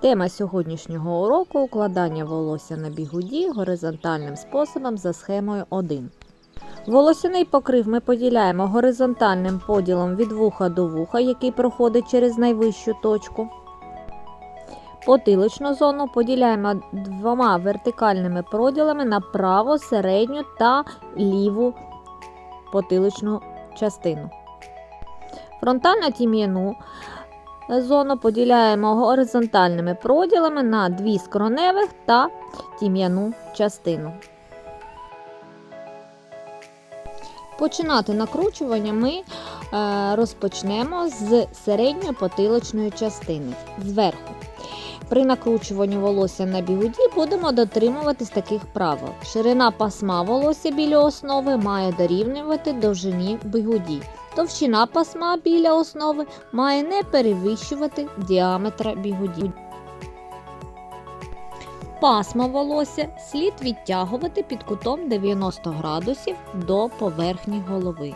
Тема сьогоднішнього уроку укладання волосся на бігуді горизонтальним способом за схемою 1. Волосяний покрив ми поділяємо горизонтальним поділом від вуха до вуха, який проходить через найвищу точку. Потиличну зону поділяємо двома вертикальними проділами на праву, середню та ліву потиличну частину. Фронтальну тім'яну зону поділяємо горизонтальними проділами на дві скроневих та тім'яну частину. Починати накручування ми е, розпочнемо з середньої потилочної частини зверху. При накручуванні волосся на бігуді будемо дотримуватись таких правил. Ширина пасма волосся біля основи має дорівнювати довжині бігуді. Товщина пасма біля основи має не перевищувати діаметра бігуді. Пасма волосся слід відтягувати під кутом 90 градусів до поверхні голови.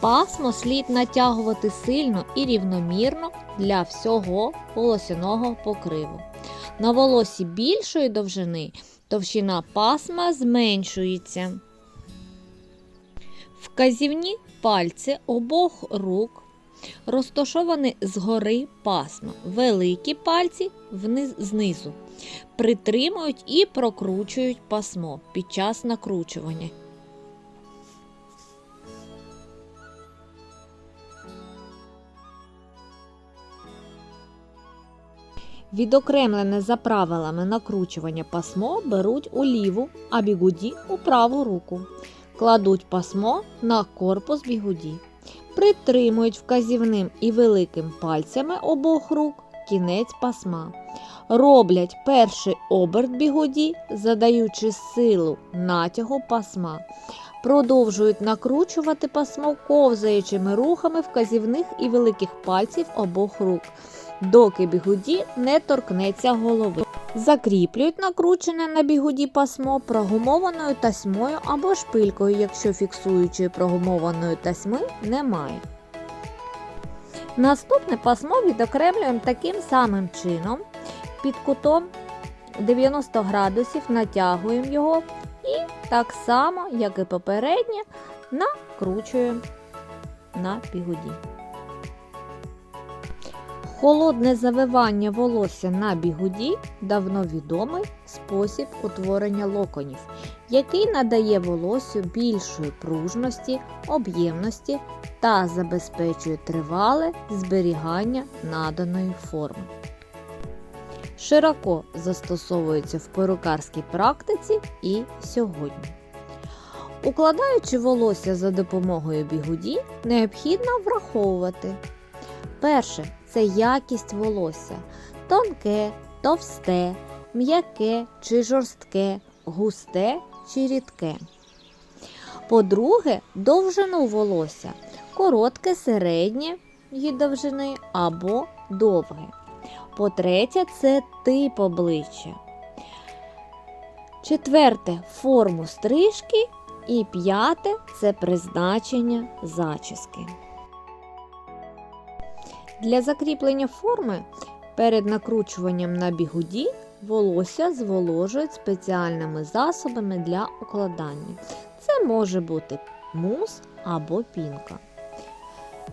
Пасмо слід натягувати сильно і рівномірно для всього волосяного покриву. На волосі більшої довжини товщина пасма зменшується. Вказівні пальці обох рук розташовані згори пасма, великі пальці знизу. Притримують і прокручують пасмо під час накручування. Відокремлене за правилами накручування пасмо беруть у ліву, а бігуді у праву руку. Кладуть пасмо на корпус бігуді. Притримують вказівним і великим пальцями обох рук кінець пасма. Роблять перший оберт бігуді, задаючи силу натягу пасма. Продовжують накручувати пасмо ковзаючими рухами вказівних і великих пальців обох рук, доки бігуді не торкнеться голови. Закріплюють накручене на бігуді пасмо прогумованою тасьмою або шпилькою, якщо фіксуючої прогумованої тасьми немає. Наступне пасмо відокремлюємо таким самим чином. Під кутом 90 градусів натягуємо його і так само, як і попереднє, накручуємо на бігуді. Холодне завивання волосся на бігуді давно відомий спосіб утворення локонів, який надає волосю більшої пружності, об'ємності та забезпечує тривале зберігання наданої форми. Широко застосовується в перукарській практиці і сьогодні. Укладаючи волосся за допомогою бігуді, необхідно враховувати перше це якість волосся тонке, товсте, м'яке чи жорстке, густе чи рідке. По-друге, довжину волосся коротке, середнє її довжини або довге. По-третє, це тип обличчя. Четверте форму стрижки. І п'яте це призначення зачіски. Для закріплення форми перед накручуванням на бігуді волосся зволожують спеціальними засобами для укладання. Це може бути мус або пінка.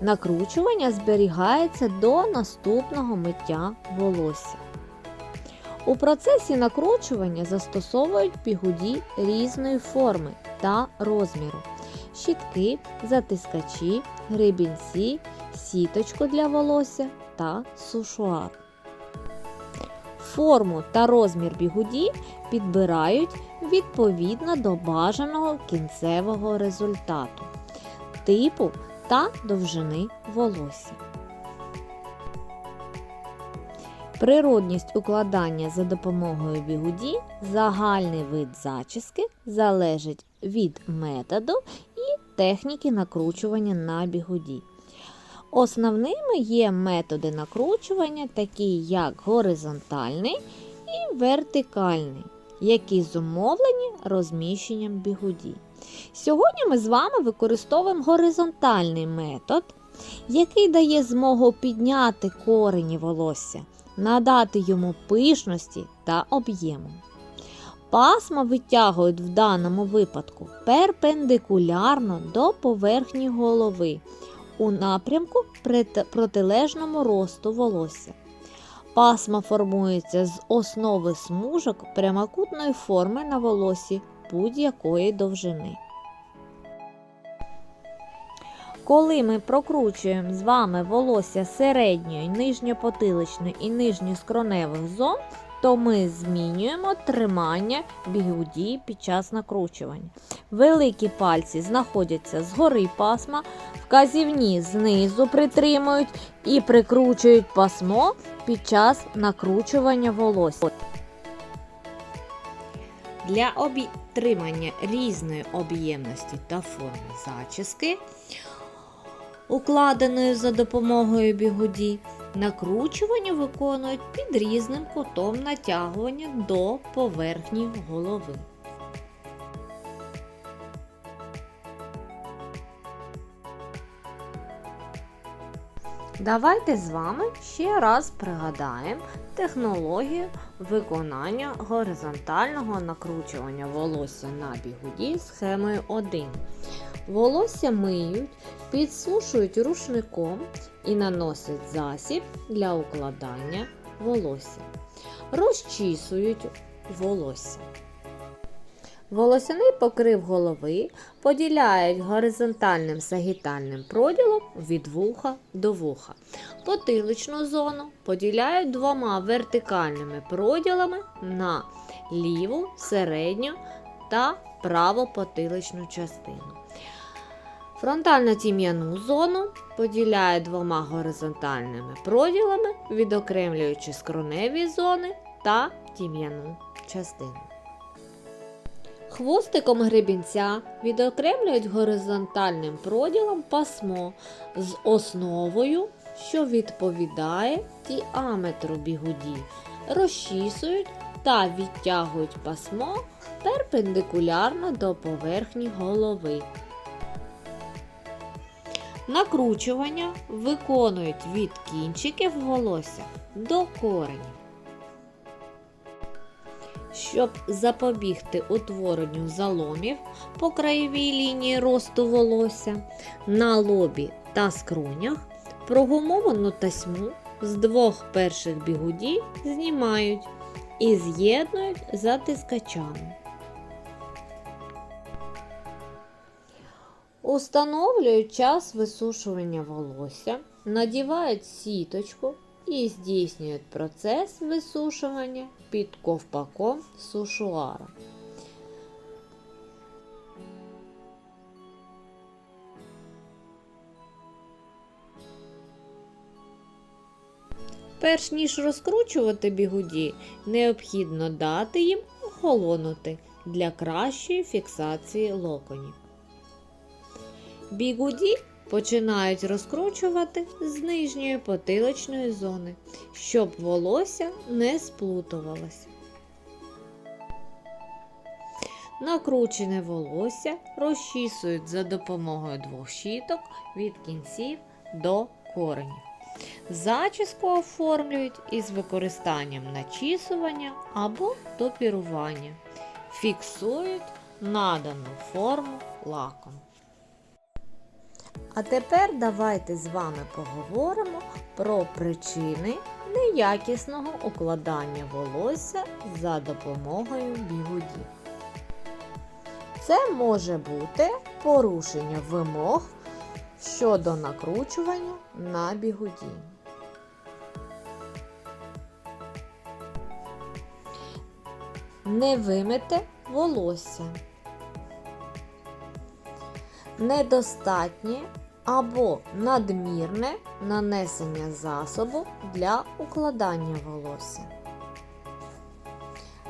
Накручування зберігається до наступного миття волосся. У процесі накручування застосовують бігуді різної форми та розміру, щітки, затискачі, гребінці, сіточку для волосся та сушуар. Форму та розмір бігуді підбирають відповідно до бажаного кінцевого результату, типу та довжини волосся. Природність укладання за допомогою бігуді, загальний вид зачіски залежить від методу техніки накручування на бігуді. Основними є методи накручування, такі як горизонтальний і вертикальний, які зумовлені розміщенням бігуді. Сьогодні ми з вами використовуємо горизонтальний метод, який дає змогу підняти корені волосся надати йому пишності та об'єму. Пасма витягують в даному випадку перпендикулярно до поверхні голови у напрямку протилежному росту волосся. Пасма формується з основи смужок прямокутної форми на волосі будь-якої довжини. Коли ми прокручуємо з вами волосся середньої, нижньопотиличної і нижньоскроневих зон, то ми змінюємо тримання бігуді під час накручування. Великі пальці знаходяться згори пасма, вказівні знизу притримують і прикручують пасмо під час накручування волосся. Для отримання різної об'ємності та форми зачіски, укладеної за допомогою бігуді, накручування виконують під різним кутом натягування до поверхні голови. Давайте з вами ще раз пригадаємо технологію виконання горизонтального накручування волосся на бігуді схемою 1. Волосся миють, підсушують рушником і наносять засіб для укладання волосся. Розчісують волосся. Волосяний покрив голови поділяють горизонтальним сагітальним проділом від вуха до вуха. Потиличну зону поділяють двома вертикальними проділами на ліву, середню та правопотиличну частину. Фронтально-тім'яну зону поділяють двома горизонтальними проділами, відокремлюючи скроневі зони та тім'яну частину. Хвостиком гребінця відокремлюють горизонтальним проділом пасмо з основою, що відповідає діаметру бігуді, розчісують та відтягують пасмо перпендикулярно до поверхні голови. Накручування виконують від кінчиків волосся до коренів. Щоб запобігти утворенню заломів по краєвій лінії росту волосся, на лобі та скронях прогумовану тасьму з двох перших бігудів знімають і з'єднують затискачами. Установлюють час висушування волосся, надівають сіточку і здійснюють процес висушування під ковпаком сушуара. Перш ніж розкручувати бігуді, необхідно дати їм охолонути для кращої фіксації локонів. Бігуді починають розкручувати з нижньої потиличної зони, щоб волосся не сплутувалося. Накручене волосся розчісують за допомогою двох щіток від кінців до коренів. Зачіску оформлюють із використанням начісування або топірування. Фіксують надану форму лаком. А тепер давайте з вами поговоримо про причини неякісного укладання волосся за допомогою бігуді. Це може бути порушення вимог щодо накручування на бігуді. Невимите волосся. Недостатнє або надмірне нанесення засобу для укладання волосся.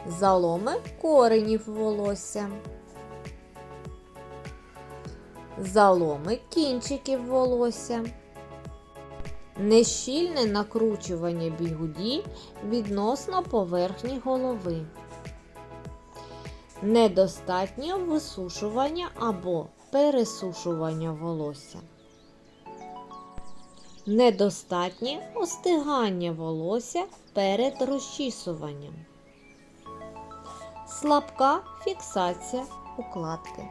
Заломи коренів волосся. Заломи кінчиків волосся. Нещільне накручування бігуді відносно поверхні голови. Недостатнє висушування або пересушування волосся. Недостатнє остигання волосся перед розчісуванням. Слабка фіксація укладки.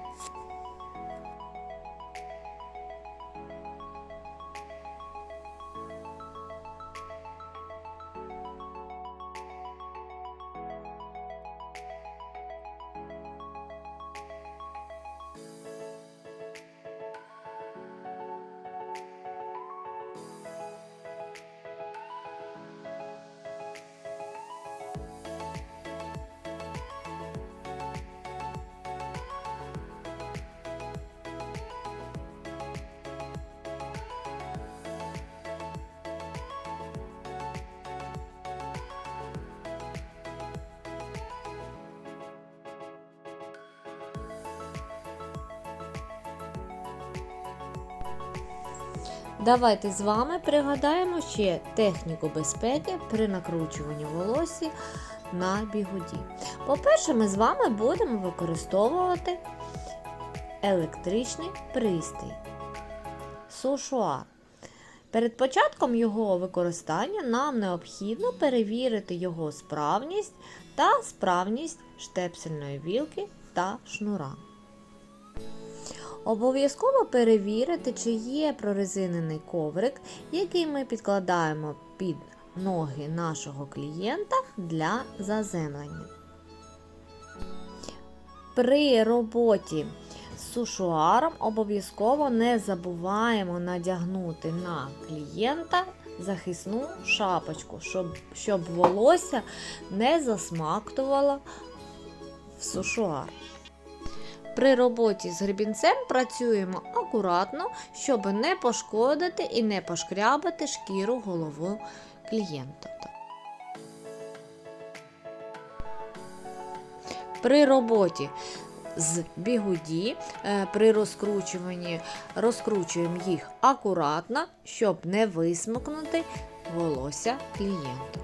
Давайте з вами пригадаємо ще техніку безпеки при накручуванні волосся на бігуді. По-перше, ми з вами будемо використовувати електричний пристрій сушуар. Перед початком його використання нам необхідно перевірити його справність та справність штепсельної вілки та шнура. Обов'язково перевірити, чи є прорезинений коврик, який ми підкладаємо під ноги нашого клієнта для заземлення. При роботі з сушуаром обов'язково не забуваємо надягнути на клієнта захисну шапочку, щоб, щоб волосся не засмактувало в сушуар. При роботі з гребінцем працюємо акуратно, щоб не пошкодити і не пошкрябати шкіру голови клієнта. При роботі з бігуді, е, при розкручуванні розкручуємо їх акуратно, щоб не висмикнути волосся клієнта.